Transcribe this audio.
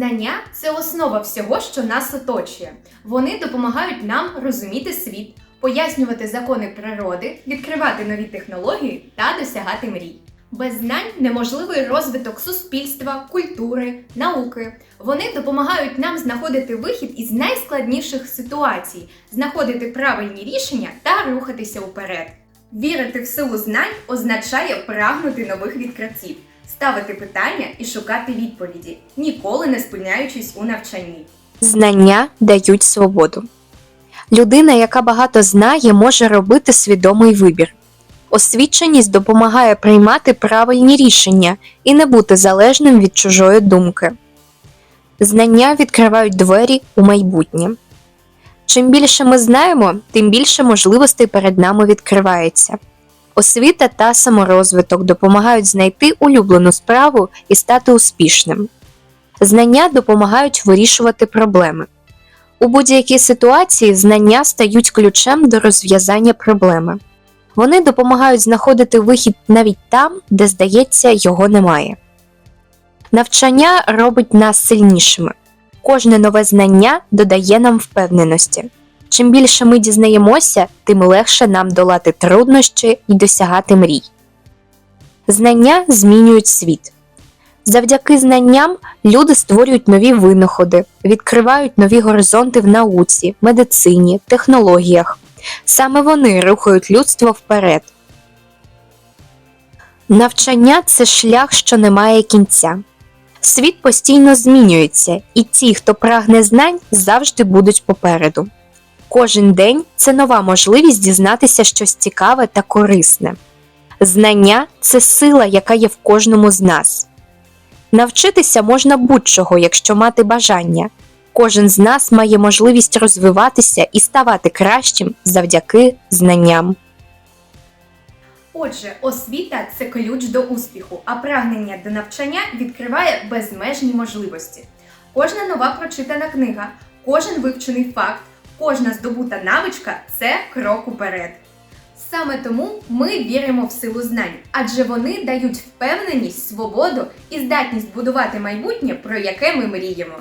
Знання це основа всього, що нас оточує. Вони допомагають нам розуміти світ, пояснювати закони природи, відкривати нові технології та досягати мрій. Без знань неможливий розвиток суспільства, культури, науки. Вони допомагають нам знаходити вихід із найскладніших ситуацій, знаходити правильні рішення та рухатися вперед. Вірити в силу знань означає прагнути нових відкриттів, ставити питання і шукати відповіді, ніколи не спиняючись у навчанні. Знання дають свободу. Людина, яка багато знає, може робити свідомий вибір. Освіченість допомагає приймати правильні рішення і не бути залежним від чужої думки. Знання відкривають двері у майбутнє. Чим більше ми знаємо, тим більше можливостей перед нами відкривається. Освіта та саморозвиток допомагають знайти улюблену справу і стати успішним. Знання допомагають вирішувати проблеми. У будь-якій ситуації знання стають ключем до розв'язання проблеми. Вони допомагають знаходити вихід навіть там, де здається, його немає. Навчання робить нас сильнішими. Кожне нове знання додає нам впевненості. Чим більше ми дізнаємося, тим легше нам долати труднощі і досягати мрій. Знання змінюють світ. Завдяки знанням люди створюють нові винаходи, відкривають нові горизонти в науці, медицині, технологіях. Саме вони рухають людство вперед. Навчання це шлях, що не має кінця. Світ постійно змінюється, і ті, хто прагне знань, завжди будуть попереду. Кожен день це нова можливість дізнатися щось цікаве та корисне. Знання це сила, яка є в кожному з нас. Навчитися можна будь-чого, якщо мати бажання. Кожен з нас має можливість розвиватися і ставати кращим завдяки знанням. Отже, освіта це ключ до успіху, а прагнення до навчання відкриває безмежні можливості. Кожна нова прочитана книга, кожен вивчений факт, кожна здобута навичка це крок уперед. Саме тому ми віримо в силу знань, адже вони дають впевненість, свободу і здатність будувати майбутнє, про яке ми мріємо.